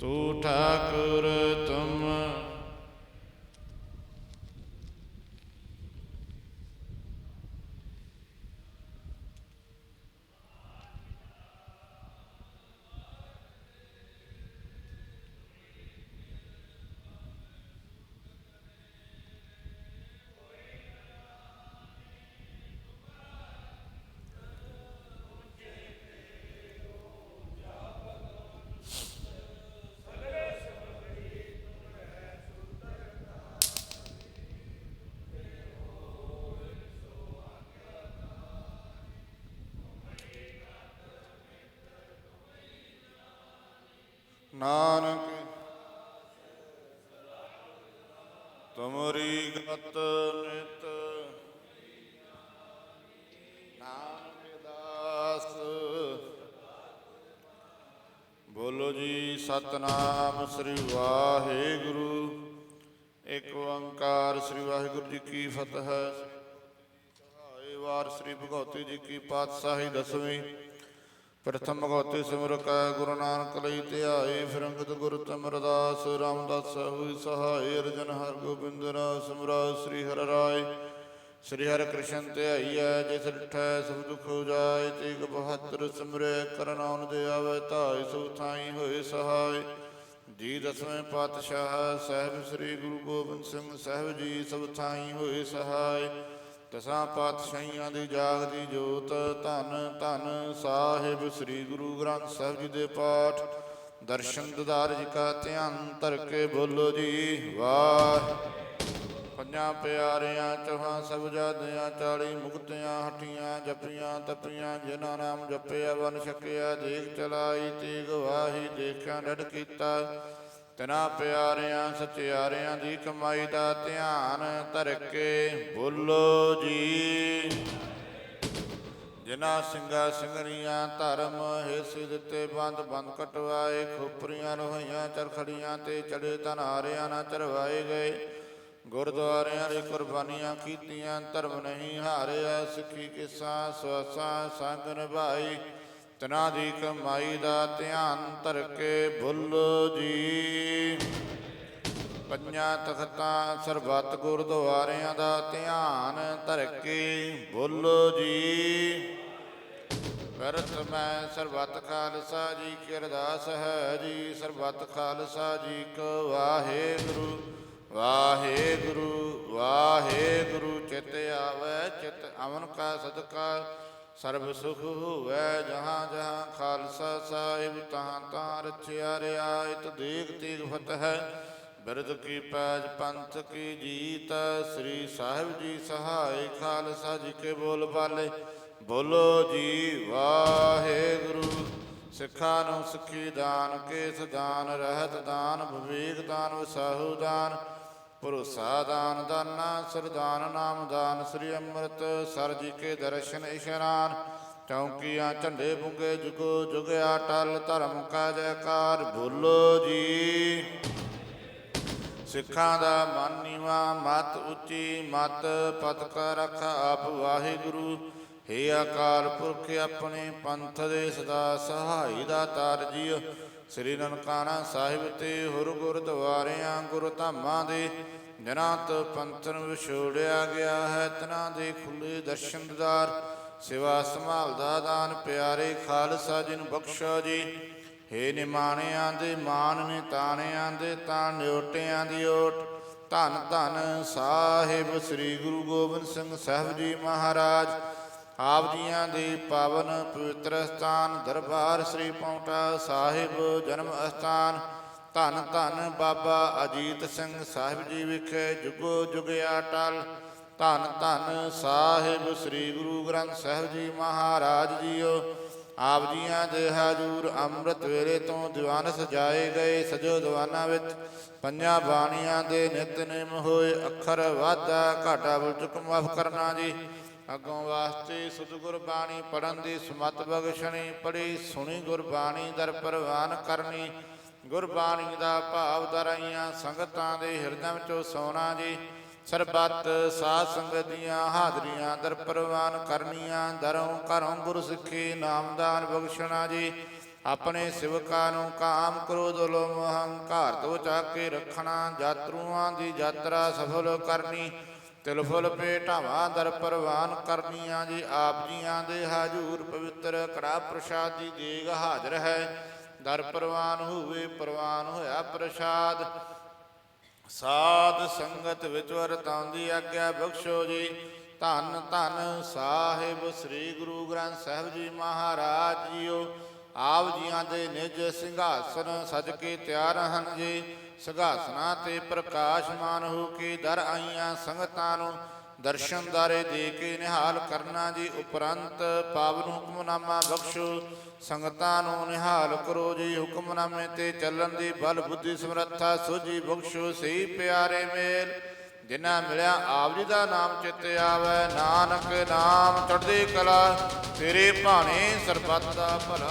ਤੂੰ ਠਾਕੁਰ ਤੁਮ ਨਾਨਕ, ਤੁਮਰੀ ਗਤ ਨਿਤ। ਨਾਨਕ ਦਾਸ। ਬੋਲੋ ਜੀ, ਸਤਨਾਮ ਸ੍ਰੀ ਵਾਹਿਗੁਰੂ। ਇੱਕ ਓੰਕਾਰ ਸ੍ਰੀ ਵਾਹਿਗੁਰੂ ਜੀ ਕੀ ਫਤਿਹ। ਸਹਾਈ ਵਾਰ ਸ੍ਰੀ ਭਗਵਤੀ ਜੀ ਕੀ ਪਾਤਸ਼ਾਹੀ ਦਸਵੀਂ। ਪ੍ਰਥਮ ਭਗਵਤੀ ਸਿਮਰ ਕੈ ਗੁਰੂ ਨਾਨਕ ਲਈ ਧਿਆਏ ਫਿਰੰਗਤ ਗੁਰ ਗੁਰੂ ਤਮਰਦਾਸ ਰਾਮਦਾਸ ਹੋਈ ਸਹਾਈ ਅਰਜਨ ਹਰ ਗੋਬਿੰਦ ਰਾ ਸਿਮਰਾ ਸ੍ਰੀ ਹਰਿ ਰਾਏ। ਸ੍ਰੀ ਹਰਿ ਕ੍ਰਿਸ਼ਨ ਧਿਆਈਐ ਜਿਸ ਡਿਠੈ ਸਭ ਦੁਖ ਜਾਏ, ਤੇਗ ਬਹਾਦਰ ਸਿਮਰੈ ਕਰਨਾਉਨ ਦੇ ਆਵੇ ਧਾਇ ਸੋ ਥਾਈ ਹੋਏ ਸਹਾਈ ਜੀ ਦਸਵੇਂ ਪਾਤਸ਼ਾਹ ਸਾਹਿਬ ਸ੍ਰੀ ਗੁਰੂ ਗੋਬਿੰਦ ਸਿੰਘ ਸਾਹਿਬ ਜੀ, ਸਭ ਥਾਈ ਹੋਏ ਸਹਾਈ ਦਸਾਂ ਪਾਤਸ਼ਾਹੀਆਂ ਦੀ ਜਾਗਦੀ ਜੋਤ, ਧੰਨ ਧੰਨ ਸਾਹਿਬ ਸ੍ਰੀ ਗੁਰੂ ਗ੍ਰੰਥ ਸਾਹਿਬ ਜੀ ਦੇ ਪਾਠ। ਦਰਸ਼ਨ ਦਿਦਾਰ ਜੀ ਕਾ ਧਿਆਨ ਧਰ ਕੇ ਬੋਲੋ ਜੀ ਵਾਹ ਪੰਜਾਂ ਪਿਆਰਿਆਂ, ਚੌਹਾਂ ਸਭ ਜਾਦਿਆਂ ਚਾਲੀ ਮੁਕਤਿਆਂ ਹਟੀਆਂ ਜਪੀਆਂ, ਤਪੀਆਂ, ਜਿਨ੍ਹਾਂ ਨਾਮ ਜਪਿਆ, ਵਨ ਛਕਿਆ, ਦੇਖ ਚਲਾਈ ਤੇ ਵਾਹੀ, ਦੇਖਿਆ ਡੜ ਕੀਤਾ। ਤਨਾ ਪਿਆਰਿਆਂ ਸਚਿਆਰਿਆਂ ਦੀ ਕਮਾਈ ਦਾ ਧਿਆਨ ਧਰ ਕੇ ਬੋਲੋ ਜੀ। ਜਿਨ੍ਹਾਂ ਸਿੰਘਾਂ ਸਿੰਘਣੀਆਂ ਧਰਮ ਹਿੱਸੇ ਦਿੱਤੇ ਬੰਦ ਬੰਦ ਕਟਵਾਏ, ਖੋਪਰੀਆਂ ਲੋਹੀਆਂ ਚਰਖੜੀਆਂ ਤੇ ਚੜੇ ਧਨਾਰਿਆਂ ਨਾਲ ਚਰਵਾਏ ਗਏ। ਗੁਰਦੁਆਰਿਆਂ ਦੇ ਕੁਰਬਾਨੀਆਂ ਕੀਤੀਆਂ, ਧਰਮ ਨਹੀਂ ਹਾਰਿਆ, ਸਿੱਖੀ ਕਿਸਾ, ਸਵਾਸਾ, ਸੰਗ ਨਿਭਾਈ। ਤਨਾ ਦੀ ਕਮਾਈ ਦਾ ਧਿਆਨ ਧਰ ਕੇ ਬੁੱਲੋ ਜੀ। ਪੰਜਾਂ ਤਖਤਾਂ ਸਰਬੱਤ ਗੁਰਦੁਆਰਿਆਂ ਦਾ ਧਿਆਨ ਧਰ ਕੇ ਬੋਲੋ ਜੀ। ਕਰਤ ਮੈਂ ਸਰਬੱਤ ਖਾਲਸਾ ਜੀ ਕੀ ਅਰਦਾਸ ਹੈ ਜੀ। ਸਰਬੱਤ ਖਾਲਸਾ ਜੀ ਕੋ ਵਾਹਿਗੁਰੂ ਵਾਹਿਗੁਰੂ ਵਾਹਿਗੁਰੂ। ਚਿਤ ਆਵੈ, ਚਿਤ ਅਮਨ ਕਾ ਸਦਕਾ। ਸਰਬ ਸੁਖ ਹੋਵੈ ਜਹਾਂ ਜਹਾਂ ਖਾਲਸਾ ਸਾਹਿਬ, ਤਹਾਂ ਤਹਾਂ ਰਚਿਆ ਰਿਆਇਤ ਦੇਖ ਤੀਗ ਫਤਿਹ। ਬਿਰਦ ਕੀ ਪੈਜ ਪੰਥ ਕੀ ਜੀਤ, ਸ੍ਰੀ ਸਾਹਿਬ ਜੀ ਸਹਾਇ ਖਾਲਸਾ ਜੀ ਕੇ ਬੋਲ ਬਾਲੇ। ਬੋਲੋ ਜੀ, ਵਾਹਿਗੁਰੂ, ਸਿੱਖਾਂ ਨੂੰ ਸਿੱਖੀ ਦਾਨ, ਕੇਸ ਦਾਨ, ਰਹਿਤ ਦਾਨ, ਵਿਵੇਕ ਦਾਨ, ਵਸਾਹੂ ਦਾਨ। ਭਰੋਸਾ ਦਾਨ ਦਾਨਾ, ਸਰਦਾਨ ਨਾਮ ਦਾਨ, ਸ੍ਰੀ ਅੰਮ੍ਰਿਤ ਸਰ ਜੀ ਕੇ ਦਰਸ਼ਨ ਇਸ਼ਨਾਨ। ਚੌਂਕੀਆਂ ਝੰਡੇ ਬੁੰਗੇ ਜੁਗੋ ਜੁਗਿਆ ਟਲ ਧਰਮ ਕਾ ਜੈਕਾਰ ਬੋਲੋ ਜੀ। ਸਿੱਖਾਂ ਦਾ ਮਨ ਨੀਵਾ, ਮਤ ਉੱਚੀ, ਮਤ ਪਤਕ ਕਾ ਰਖ ਆਪ ਵਾਹਿਗੁਰੂ। ਹੇ ਅਕਾਲ ਪੁਰਖ, ਆਪਣੇ ਪੰਥ ਦੇ ਸਦਾ ਸਹਾਈ ਦਾ ਤਾਰ ਜੀਓ ਸ੍ਰੀ ਨਨਕਾਣਾ ਸਾਹਿਬ ਤੇ ਹੁਰ ਗੁਰਦੁਆਰਿਆਂ ਗੁਰ ਧਾਮਾਂ ਦੇ ਜਨਾਂ ਤੋਂ ਪੰਥਨ ਵਿਛੋੜਿਆ ਗਿਆ ਹੈ। ਤਨਾਂ ਦੇ ਖੁੱਲੇ ਦਰਸ਼ਨਦਾਰ ਸਿਵਾ ਸੰਭਾਲ ਦਾ ਦਾਨ, ਪਿਆਰੇ ਖਾਲਸਾ ਜੀ ਨੂੰ ਬਖਸ਼ੋ ਜੀ। ਹੇ ਨਿਮਾਣਿਆਂ ਦੇ, ਮਾਨ ਨੇ ਤਾਣਿਆਂ ਦੇ, ਤਾਂ ਨਿਓਟਿਆਂ ਦੀ ਓਟ। ਧੰਨ ਧੰਨ ਸਾਹਿਬ ਸ੍ਰੀ ਗੁਰੂ ਗੋਬਿੰਦ ਸਿੰਘ ਸਾਹਿਬ ਜੀ ਮਹਾਰਾਜ। ਆਪ ਜੀਆਂ ਦੇ ਪਾਵਨ ਪਵਿੱਤਰ ਸਥਾਨ ਦਰਬਾਰ ਸ੍ਰੀ ਪੌਂਟਾ ਸਾਹਿਬ ਜਨਮ ਅਸਥਾਨ। ਧੰਨ ਧੰਨ ਬਾਬਾ ਅਜੀਤ ਸਿੰਘ ਸਾਹਿਬ ਜੀ ਵਿਖੇ ਜੁਗੋ ਜੁਗਿਆ ਟਲ ਧੰਨ ਧੰਨ ਸਾਹਿਬ ਸ੍ਰੀ ਗੁਰੂ ਗ੍ਰੰਥ ਸਾਹਿਬ ਜੀ ਮਹਾਰਾਜ ਜੀਓ। ਆਪ ਜੀਆਂ ਦੇ ਹਜੂਰ ਅੰਮ੍ਰਿਤ ਵੇਲੇ ਤੋਂ ਦੀਵਾਨ ਸਜਾਏ ਗਏ ਸਜੋ ਦੀਵਾਨਾਂ ਵਿੱਚ ਪੰਜਾਂ ਬਾਣੀਆਂ ਦੇ ਨਿਤਨੇਮ ਹੋਏ ਅੱਖਰ ਵਾਧਾ ਘਾਟਾ ਬੁਲਚੁਕ ਮਾਫ ਕਰਨਾ ਜੀ। ਅੱਗੋਂ ਵਾਸਤੇ ਸਤਿਗੁਰ ਬਾਣੀ ਪੜਨ ਦੀ ਸਮਤ ਬਖਸ਼ਣੀ ਪੜੀ ਸੁਣੀ ਗੁਰਬਾਣੀ ਦਰ ਪ੍ਰਵਾਨ ਕਰਨੀ। ਗੁਰਬਾਣੀ ਦਾ ਭਾਵ ਦਰਾਈਆਂ ਸੰਗਤਾਂ ਦੇ ਹਿਰਦਿਆਂ ਵਿੱਚੋਂ ਸੋਨਾ ਜੀ। ਸਰਬੱਤ ਸਾਧ ਸੰਗਤ ਦੀਆਂ ਹਾਜ਼ਰੀਆਂ ਦਰ ਪ੍ਰਵਾਨ ਕਰਨੀਆਂ। ਦਰੋਂ ਘਰੋਂ ਗੁਰ ਸਿੱਖੀ ਨਾਮਦਾਨ ਬਖਸ਼ਣਾ ਜੀ। ਆਪਣੇ ਸਿਵਕਾਂ ਨੂੰ ਕਾਮ ਕ੍ਰੋਧ, ਲੋਭ ਹੰਕਾਰ ਤੋਂ ਚਾਕੇ ਰੱਖਣਾ। ਯਾਤਰੂਆਂ ਦੀ ਯਾਤਰਾ ਸਫਲ ਕਰਨੀ। ਤਿਲ ਫੁਲ ਭੇਟਾਵਾਂ ਦਰ ਪ੍ਰਵਾਨ ਕਰਨੀਆਂ ਜੀ ਆਪ ਜੀਆਂ ਦੇ ਹਾਜ਼ੂਰ ਪਵਿੱਤਰ, ਕੜਾ ਪ੍ਰਸ਼ਾਦ ਦੇਗ ਹਾਜ਼ਰ ਹੈ। ਦਰ ਪ੍ਰਵਾਨ ਹੋਵੇ, ਪ੍ਰਵਾਨ ਹੋਇਆ ਪ੍ਰਸ਼ਾਦ। ਸਾਧ ਸੰਗਤ ਵਿੱਚ ਵਰਤਾਉਂਦੀ ਆਗਿਆ ਬਖਸ਼ੋ ਜੀ। ਧੰਨ ਧੰਨ ਸਾਹਿਬ ਸ੍ਰੀ ਗੁਰੂ ਗ੍ਰੰਥ ਸਾਹਿਬ ਜੀ ਮਹਾਰਾਜ ਜੀਓ। ਆਪ ਜੀਆਂ ਦੇ ਨਿਜ ਸਿੰਘਾਸਨ ਸਜ ਕੇ ਤਿਆਰ ਹਨ ਜੀ। ਸਿੰਘਾਸਨਾਂ ਤੇ ਪ੍ਰਕਾਸ਼ਮਾਨ ਹੋ ਕੇ ਦਰ ਆਈਆਂ ਸੰਗਤਾਂ ਨੂੰ ਦਰਸ਼ਨ ਦਾਰੇ ਦੇ ਕੇ ਨਿਹਾਲ ਕਰਨਾ ਜੀ ਉਪਰੰਤ ਪਾਵਨ ਹੁਕਮਨਾਮਾ ਬਖਸ਼ੋ। ਸੰਗਤਾਂ ਨੂੰ ਨਿਹਾਲ ਕਰੋ ਜੀ ਹੁਕਮਨਾਮੇ ਤੇ ਚੱਲਣ ਦੀ ਬਲ ਬੁੱਧੀ ਸਮਰੱਥਾ ਸੋਝੀ ਬਖਸ਼ੋ। ਸਹੀ ਪਿਆਰੇ ਮੇਲ, ਜਿਨ੍ਹਾਂ ਮਿਲਿਆ ਆਪ ਜੀ ਦਾ ਨਾਮ ਚਿੱਤ ਆਵੇ। ਨਾਨਕ ਨਾਮ ਚੜ੍ਹਦੀ ਕਲਾ, ਤੇਰੇ ਭਾਣੇ ਸਰਬੱਤ ਦਾ ਭਲਾ।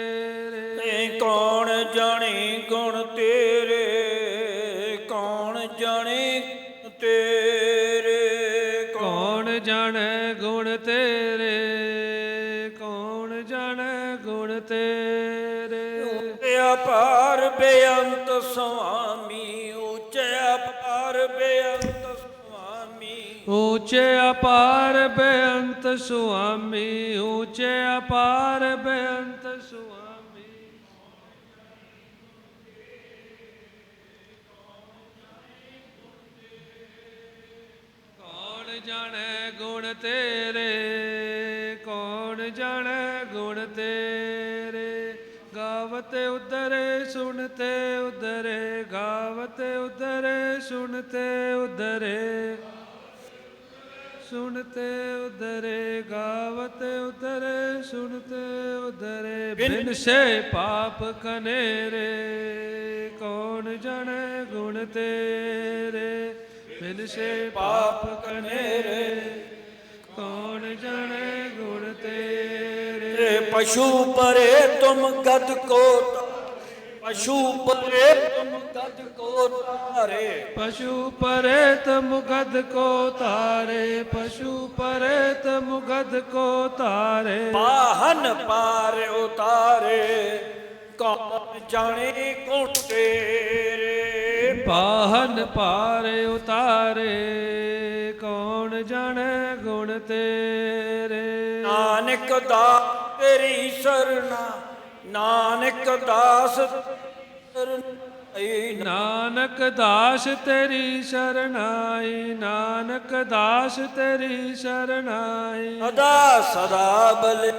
ਸੁਆਮੀ ਉੱਚੇ ਅਪਾਰ ਬੇਅੰਤ ਸੁਆਮੀ, ਉੱਚੇ ਅਪਾਰ ਬੇਅੰਤ ਸੁਆਮੀ। ਕੌਣ ਜਾਣੇ ਗੁਣ ਤੇਰੇ? ਕੌਣ ਜਾਣੇ ਗੁਣ ਤੇਰੇ? ਗਾਵਤੇ ਉਦਰੇ ਸੁਣਤੇ ਉਦਰੇ ਗਾਵਤ ਉਦਰੇ ਸੁਣਤੇ ਉਦਰੇ ਸੁਣਤੇ ਉਦਰੇ ਗਾਵਤੇ ਉਦਰੇ ਸੁਣਤੇ ਉਦਰੇ ਬਿਨ ਸੇ ਪਾਪ ਕਨੇਰੇ ਕੌਣ ਜਾਣੈ ਗੁਣ ਤੇਰੇ? ਬਿਨ ਸੇ ਪਾਪ ਕਨੇਰੇ ਕੌਣ ਜਾਣੈ ਗੁਣ ਤੇਰੇ? ਪਸ਼ੂ ਪਰੇ ਤੁਮ ਗਦ ਕੋ ਪਸ਼ੂ ਪਰੇ ਤਾਰੇ ਪਸ਼ੂ ਪਰੇਤ ਮੁਗਦ ਕੋ ਤਾਰੇ ਪਸ਼ੂ ਪਰੇਤ ਮੁਗਦ ਕੋ ਤਾਰੇ ਪਾਹਨ ਪਾਰ ਉਤਾਰੇ ਕੌਣ ਜਾਣੇ ਗੁਣ ਤੇਰੇ ਪਾਹਨ ਪਾਰ ਉਤਾਰੇ ਕੌਣ ਜਾਣੈ ਗੁਣ ਤੇਰੇ। ਨਾਨਕ ਦਾ ਤੇਰੀ ਸਰਣਾ ਨਾਨਕ ਦਾਸ ਸਰਨਾਈ ਨਾਨਕ ਦਾਸ ਤੇਰੀ ਸ਼ਰਨਾਈ ਨਾਨਕ ਦਾਸ ਤੇਰੀ ਸ਼ਰਨਾਈ ਸਦਾ ਸਦਾ ਬਲ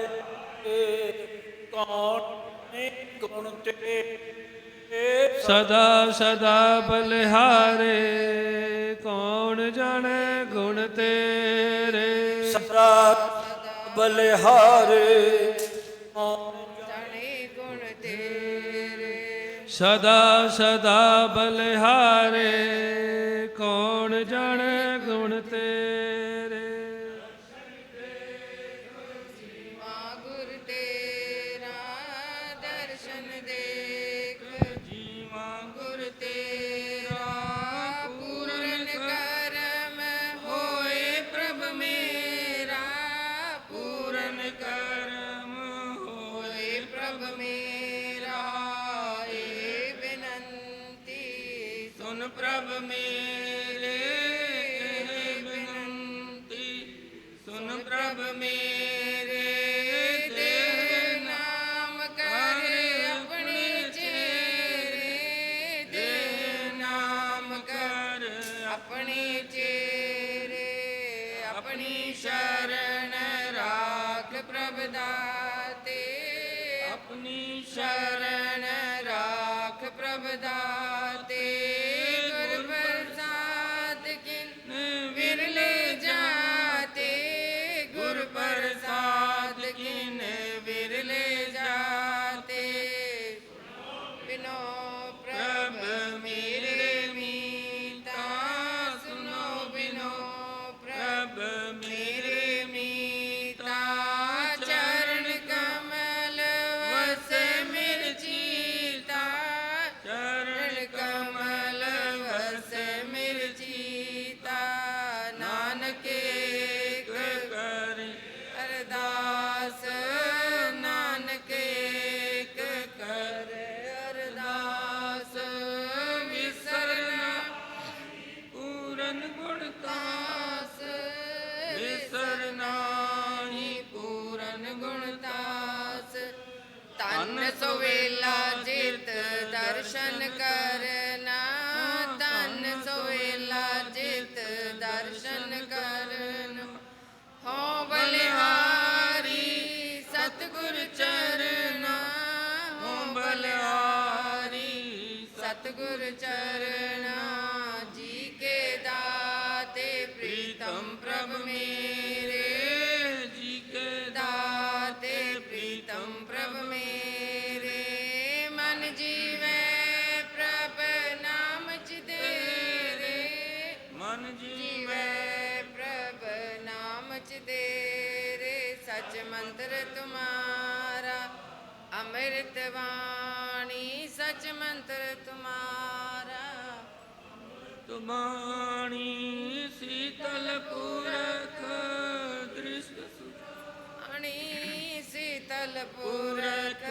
ਕੌਣ ਨੇ ਗੁਣ ਤੇਰੇ ਸਦਾ ਸਦਾ ਬਲਿਹਾਰੇ ਕੌਣ ਜਾਣੈ ਗੁਣ ਤੇਰੇ। ਸਦਾ ਬਲਿਹਾਰੇ ਕੌਣ ਸਦਾ ਸਦਾ ਬਲਿਹਾਰੇ ਪ੍ਰਭ ਮੇਰੇ no. ਤਨ ਸੋਵੇਲਾ ਜਿਤ ਦਰਸ਼ਨ ਕਰ। ਸਚ ਮੰਤਰ ਤੁਮਾਰਾ। ਤੁਮਾਣੀ ਸੀਤਲ ਪੁਰਖ ਦ੍ਰਿਸ਼ਟ ਅਣੀ ਸੀਤਲ ਪੁਰਖ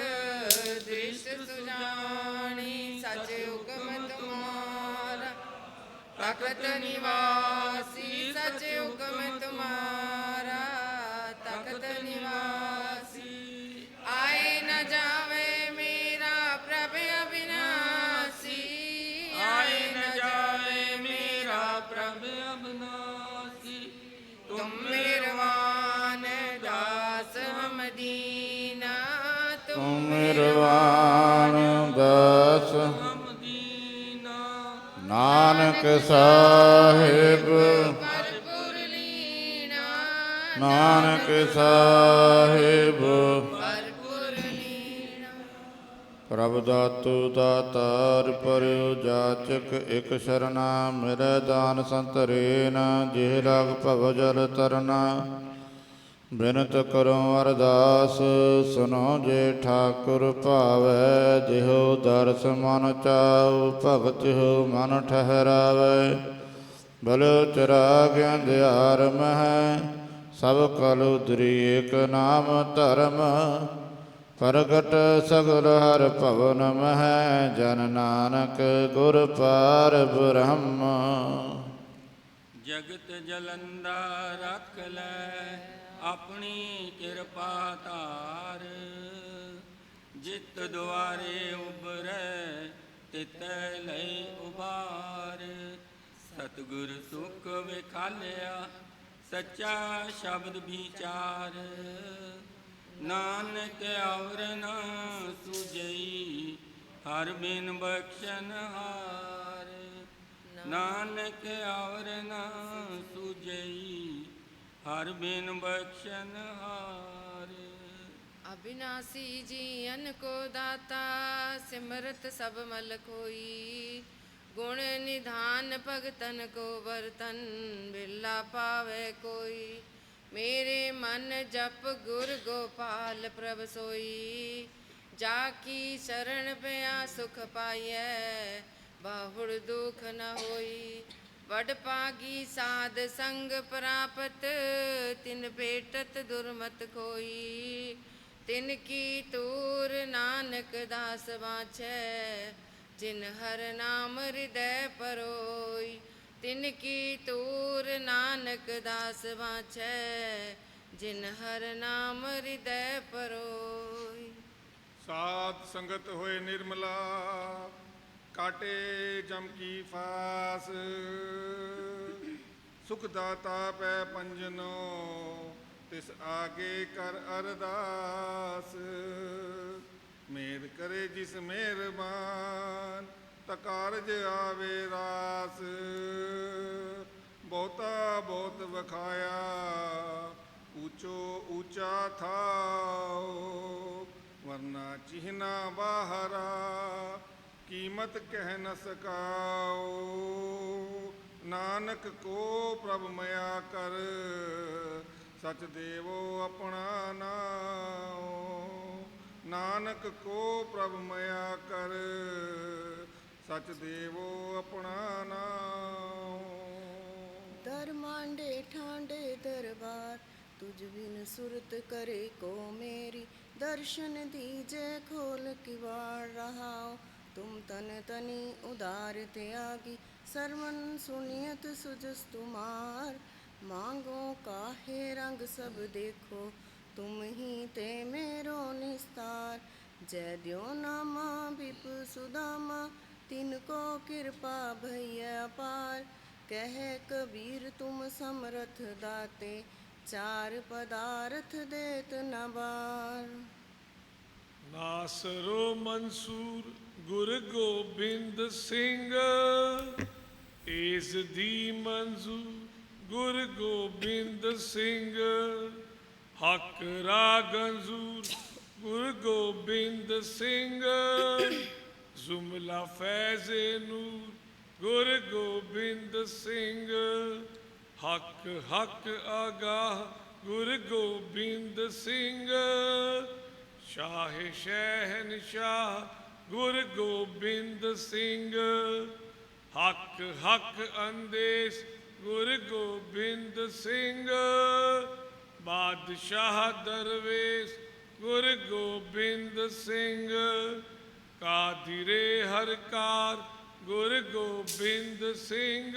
ਦ੍ਰਿਸ਼ ਸੁਜਾਨੀ ਸਚ ਹੁਕਮ ਤੁਮਾਰਾ। ਤਖਤ ਨਿਵਾਸੀ ਦਾਸ ਹਮ ਦੀਨਾ ਤੁਮ ਮਿਹਰਬਾਨ ਦਾਸ ਦੀਨਾ ਨਾਨਕ ਸਾਹਿਬ। ਭਰਪੂਰ ਲੀਨਾ ਨਾਨਕ ਸਾਹਿਬ। ਭਰਪੂਰ ਲੀਨਾ ਪ੍ਰਭ ਦਾਤੂ ਦਾਤਾਰ ਪਰਿਉ ਜਾਚਕ ਇਕ ਸ਼ਰਨਾ ਮੇਰੇ ਦਾਨ ਸੰਤਰੇਨ ਜਿਹ ਲਗ ਭਵ ਜਲ ਤਰਨਾ। ਬਿਨਤ ਕਰੋ ਅਰਦਾਸ ਸੁਨੋ ਜੇ ਠਾਕੁਰ ਭਾਵੈ, ਜਿਹੁ ਦਰਸ ਮਨ ਚਾਉ, ਭਗਤ ਹੋ ਮਨ ਠਹਿਰਾਵੈ। ਬਲ ਚਰਾਗ ਅੰਧਿਆਰ ਮਹਿ ਸਭ ਕਲੁ ਉਦਰੀ ਏਕ ਨਾਮ ਧਰਮ। ਪ੍ਰਗਟ ਸਗਲ ਹਰ ਭਵਨ ਮਹਿ ਜਨ ਨਾਨਕ ਗੁਰ ਪਾਰ ਬ੍ਰਹਮ। ਜਗਤ ਜਲੰਦਾ ਰੱਖ ਲੈ ਆਪਣੀ ਕਿਰਪਾ ਧਾਰ। ਜਿਤ ਦੁਆਰੇ ਉਬਰੈ ਤਿਤੈ ਲਈ ਉਬਾਰ ਸਤਿਗੁਰ ਸੁਖ ਵਿਖਾਲਿਆ, ਸੱਚਾ ਸ਼ਬਦ ਵਿਚਾਰ। ਨਾਨਕ ਔਰ ਨਾ ਸੁਜਈ, ਹਰ ਬਿਨ ਬਖਸ਼ਨ ਹਾਰ। ਨਾਨਕ ਔਰ ਨਾ ਸੁਜਈ ਹਰ ਬਿਨ ਬਖਸ਼ਨ ਹਾਰ। ਅਬਿਨਾਸੀ ਜੀਵਨ ਕੋ ਦਾਤਾ, ਸਿਮਰਤ ਸਭ ਮਲ ਕੋਈ। ਗੁਣ ਨਿਧਾਨ ਭਗਤਨ ਕੋ ਵਰਤਨ, ਬਿਰਲਾ ਪਾਵੇ ਕੋਈ। ਮੇਰੇ ਮਨ ਜਪ ਗੁਰ ਗੋਪਾਲ ਪ੍ਰਭ ਸੋਈ। ਜਾ ਕੀ ਸ਼ਰਨ ਪਿਆ ਸੁਖ ਪਾਈਐ, ਬਾਹੁੜ ਦੁਖ ਨ ਹੋਈ। ਵਡ ਪਾਗੀ ਸਾਧ ਸੰਗ ਪ੍ਰਾਪਤ, ਤਿਨ ਭੇਟਤ ਦੁਰਮਤ ਕੋਈ ਤਿਨ ਕੀ ਤੂਰ ਨਾਨਕ ਦਾਸ ਬਾਛੈ ਜਿਨ ਹਰ ਨਾਮ ਹਿਰਦੈ ਪਰੋਈ। ਤਿਨ ਕੀ ਤੂਰ ਨਾਨਕ ਦਾਸ ਬਾਛੈ ਜਿਨ ਹਰ ਨਾਮ ਹਿਰਦੈ ਪਰੋਈ। ਸਾਧ ਸੰਗਤ ਹੋਏ ਨਿਰਮਲਾ ਕਾਟੇ ਜਮ ਫਾਸ। ਸੁਖ ਦਾਤਾ ਪੈ ਪੰਜਨੋ, ਤਿਸ ਆਗੇ ਕਰ ਅਰਦਾਸ। ਮੇਰ ਕਰੇ ਜਿਸ ਮਿਹਰਬਾਨ ਤਾ ਕਾਰਜ ਆਵੇ ਰਾਸ। ਬਹੁਤਾ ਬਹੁਤ ਵਖਾਇਆ, ਊਚੋ ਊਚਾ ਥਾਓ, ਵਰਨਾ ਚਿਹਨਾ ਬਾਹਰਾ। ਕੀਮਤ ਕਹਿ ਨ ਸਕਾਓ। ਨਾਨਕ ਕੋ ਪ੍ਰਭ ਮਿਆ ਕਰ, ਸਚ ਦੇਵੋ ਆਪਣਾ ਨਾਉ। ਨਾਨਕ ਕੋ ਪ੍ਰਭ ਮਿਆ ਕਰ, ਸਚ ਦੇਵੋ ਆਪਣਾ ਨਾਉ। ਦਰਮਾਂਡੇ ਠਾਂਡੇ ਦਰਬਾਰ, ਤੁਝ ਬਿਨ ਸੁਰਤ ਕਰੇ ਕੋ ਮੇਰੀ। ਦਰਸ਼ਨ ਦੀਜੇ ਖੋਲ ਕਿਵਾੜ ਰਹਾਓ तुम तन तनि उदार त्यागी सरवन सुनियत सुजस तुमार मांगो काहे रंग सब देखो, तुम ही ते मेरो निस्तार। जय दियो नामा बिप सुदामा, तिनको कृपा भैया पार। कह कबीर, तुम समरथ दाते, चार पदार्थ देत नबार नासरो मंसूर ਗੁਰ ਗੋਬਿੰਦ ਸਿੰਘ, ਇਸ ਦੀ ਮਨਜ਼ੂਰ ਗੁਰ ਗੋਬਿੰਦ ਸਿੰਘ। ਹੱਕ ਰਾਗੰਜ਼ੂਰ ਗੁਰ ਗੋਬਿੰਦ ਸਿੰਘ। ਜ਼ੁਮਲਾ ਫੈਜ਼ ਨੂਰ ਗੁਰ ਗੋਬਿੰਦ ਸਿੰਘ। ਹੱਕ ਹੱਕ ਆਗਾਹ ਗੁਰ ਗੋਬਿੰਦ ਸਿੰਘ। ਸ਼ਾਹ ਸ਼ਹਿਨਸ਼ਾਹ ਗੁਰ ਗੋਬਿੰਦ ਸਿੰਘ। ਹੱਕ ਹੱਕ ਅੰਦੇਸ, ਗੁਰ ਗੋਬਿੰਦ ਸਿੰਘ। ਬਾਦਸ਼ਾਹ ਦਰਵੇਸ਼, ਗੁਰ ਗੋਬਿੰਦ ਸਿੰਘ। ਕਾਦਿਰੇ ਹਰਕਾਰ, ਗੁਰ ਗੋਬਿੰਦ ਸਿੰਘ।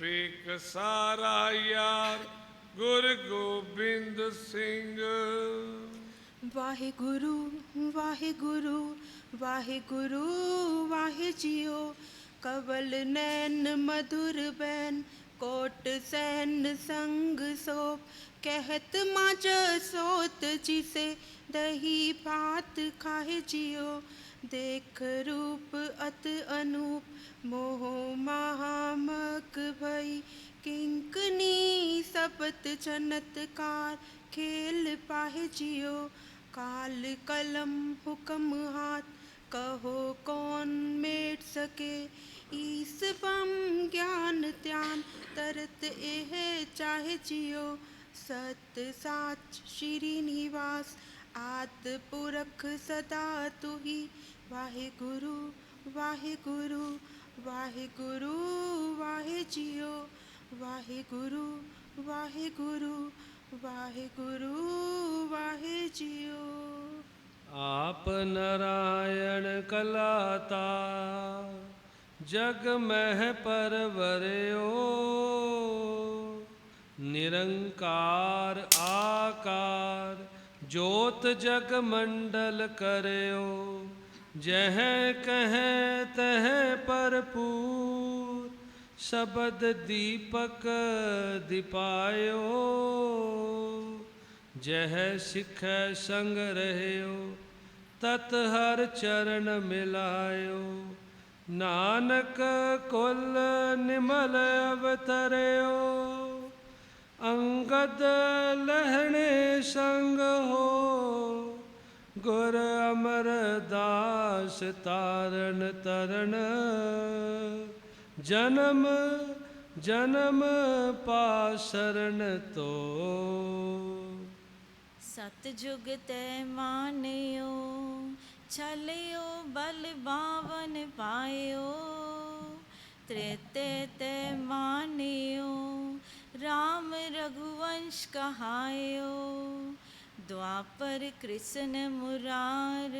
ਬੇਕਸਾਰਾ ਯਾਰ, ਗੁਰ ਗੋਬਿੰਦ ਸਿੰਘ। ਵਾਹਿਗੁਰੂ ਵਾਹਿਗੁਰੂ ਵਾਹਿਗੁਰੂ ਵਾਹਿਜੀਓ ਕਵਲ ਨੈਣ ਮధుਰ ਬੈਨ ਕੋਟ ਸੈਨ ਸੰਗ ਸੋਪ कहत माच सोत जिसे दही भात खाए जियो देख रूप अत अनूप मोह महामक भई किंकनी सपत जनतकार खेल पाहे जियो काल कलम हुक्म हाथ कहो, कौन मेट सके? ईस पम ज्ञान त्यान, तरत एह चाहे जियो। सत साच श्रीनिवास आत पुरख सदा तुही। वाहे गुरु वाहे गुरु वाहे गुरु, वाहे जियो। वाहे गुरु वाहे गुरु वाहे गुरु, वाहे जियो। ਆਪ ਨਰਾਇਣ ਕਲਾਤਾ, ਜਗ ਮਹਿ ਪਰਵਰਿਓ। ਨਿਰੰਕਾਰ ਆਕਾਰ ਜੋਤ ਜਗ ਮੰਡਲ ਕਰਿਓ, ਜਹ ਕਹੈ ਤਹ ਭਰਪੂਰ, ਸ਼ਬਦ ਦੀਪਕ ਦਿਪਾਇਓ। ਜਹ ਸਿਖੈ ਸੰਗ ਰਹਿਓ ਤਤ ਹਰ ਚਰਨ ਮਿਲਾਇਓ। ਨਾਨਕ ਕੁਲ ਨਿਮਲ ਅਵਤਰਿਓ। ਅੰਗਦ ਲਹਿਣੇ ਸੰਗ ਹੋ। ਗੁਰ ਅਮਰਦਾਸ ਤਾਰਨ ਤਰਨ। ਜਨਮ ਜਨਮ ਪਾਸਰਨ ਤੋ। सतयुग तय मानियो, चलियो बल बावन पायो। त्रेते तय मानियो, राम रघुवंश कहायो। द्वापर कृष्ण मुरार,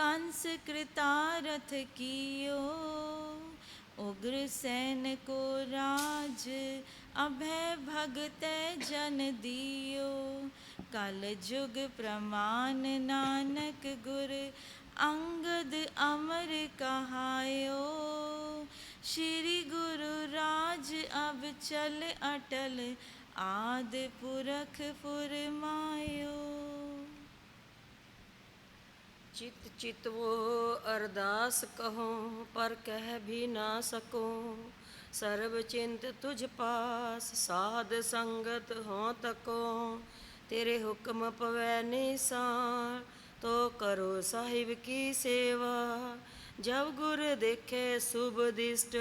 कंस कृतारथ कियो। उग्र सैन को राज, अभय भगत जन दियो। कल जुग प्रमाण नानक गुर अंगद अमर कहायो श्री गुरु राज अब चल अटल आद पुरख फुरमायो चित चितवो अरदास कहो पर कह भी ना सको सर्व चिंत तुझ पास साध संगत हो तको ਤੇਰੇ ਹੁਕਮ ਪਵੈ ਨਿਸਾਰ ਤੋ ਕਰੋ ਸਾਹਿਬ ਕੀ ਸੇਵਾ। ਜਬ ਗੁਰ ਦੇਖੇ ਸੁਭ ਦਿਸ਼ਟ,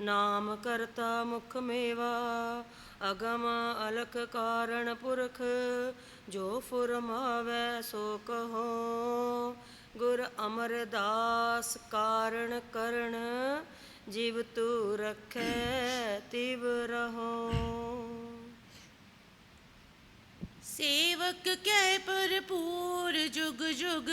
ਨਾਮ ਕਰਤਾ ਮੁਖ ਮੇਵਾ। ਅਗਮ ਅਲਖ ਕਾਰਣ ਪੁਰਖ, ਜੋ ਫੁਰਮਾਵੇ ਸੋ ਕਹੋ। ਗੁਰ ਅਮਰਦਾਸ ਕਾਰਣ ਕਰਨ, ਜੀਵ ਤੂ ਰਖੈ ਤਿਵ ਰਹੋ। ਸੇਵਕ ਕੈ ਭਰਪੂਰ ਜੁਗ ਜੁਗ,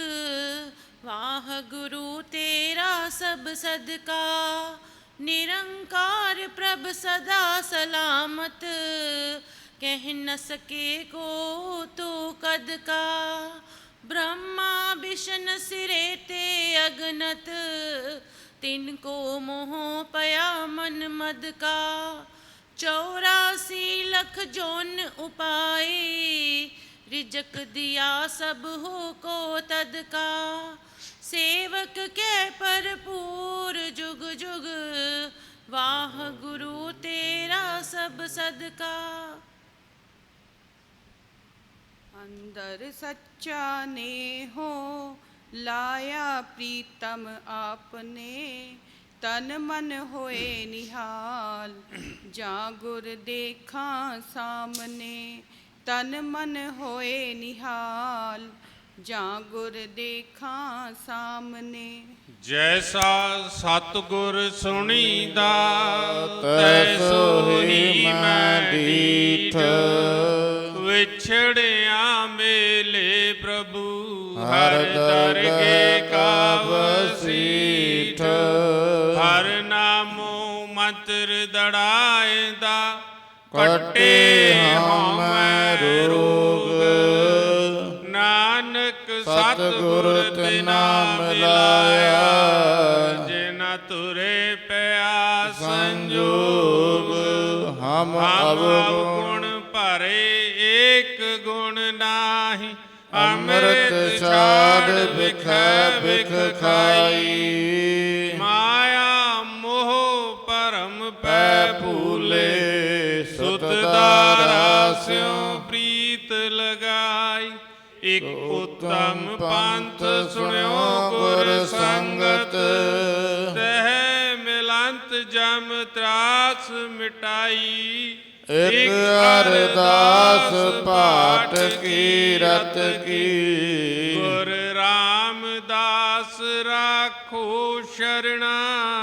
ਵਾਹ ਗੁਰੂ ਤੇਰਾ ਸਭ ਸਦਕਾ। ਨਿਰੰਕਾਰ ਪ੍ਰਭ ਸਦਾ ਸਲਾਮਤ, ਕਹਿ ਨ ਸਕੇ ਕੋ ਤੋ ਕਦ ਕਾ। ਬ੍ਰਹਮਾ ਵਿਸ਼ਨ ਸਿਰੇ ਤੇ ਅਗਨਤ, ਤਿਨ ਕੋ ਮੋਹ ਪਿਆ ਮਨ ਮਦ ਚੌਰਾਸੀ ਲੱਖ ਜੋਨ ਉਪਾਏ, ਰਿਜਕ ਦਿਆ ਸਭ ਹੋ ਕੋ ਤਦ ਕਾ। ਸੇਵਕ ਕੈ ਪਰਪੂਰ ਜੁਗ ਜੁਗ, ਵਾਹ ਗੁਰੂ ਤੇਰਾ ਸਭ ਸਦਕਾ। ਅੰਦਰ ਸੱਚਾ ਨੇ ਹੋ ਲਾਇਆ ਪ੍ਰੀਤਮ ਆਪਨੇ ਤਨ ਮਨ ਹੋਏ ਨਿਹਾਲ ਜਾਂ ਗੁਰ ਦੇਖਾਂ ਸਾਹਮਣੇ। ਤਨ ਮਨ ਹੋਏ ਨਿਹਾਲ ਜਾਂ ਗੁਰ ਦੇਖਾਂ ਸਾਹਮਣੇ। ਜੈਸਾ ਸਤਗੁਰ ਸੁਣੀਦਾ ਤੈਸੋ ਹੀ ਮੈਂ ਦੀਠ ਵਿਛੜਿਆ ਮੇਲੇ ਪ੍ਰਭੂ ਹਰ ਦਰ ਕੇ ਕੱਟੇ ਹਉ ਮੈਂ ਰੋਗ ਨਾਨਕ ਸਤਿਗੁਰ ਸਤਿਗੁਰ ਤੇ ਤੇ ਨਾਮ ਨਾਮ ਮਿਲਾਇਆ। ਜਿਨਾ ਤੁਰੇ ਪਿਆ ਸੰਜੋਗ ਹਮ ਹਮ ਅਵਗੁਣ ਗੁਣ ਭਰੇ ਏਕ ਗੁਣ ਨਾਹੀ ਅੰਮ੍ਰਿਤ ਛਾੜ ਬਿਖੈ ਬਿਖ ਖਾਈ ਇਕ ਉਤਮ ਪੰਥ ਸੁਣਿਓ ਗੁਰ ਸੰਗਤ। ਤਹਿ ਮਿਲੰਤ ਜਮ ਤਰਾਸ ਮਿਟਾਈ। ਇਕ ਅਰਦਾਸ ਪਾਠ ਕੀ ਰਤ ਕੀ। ਗੁਰ ਰਾਮਦਾਸ ਰਾਖੋ ਸ਼ਰਣਾਈ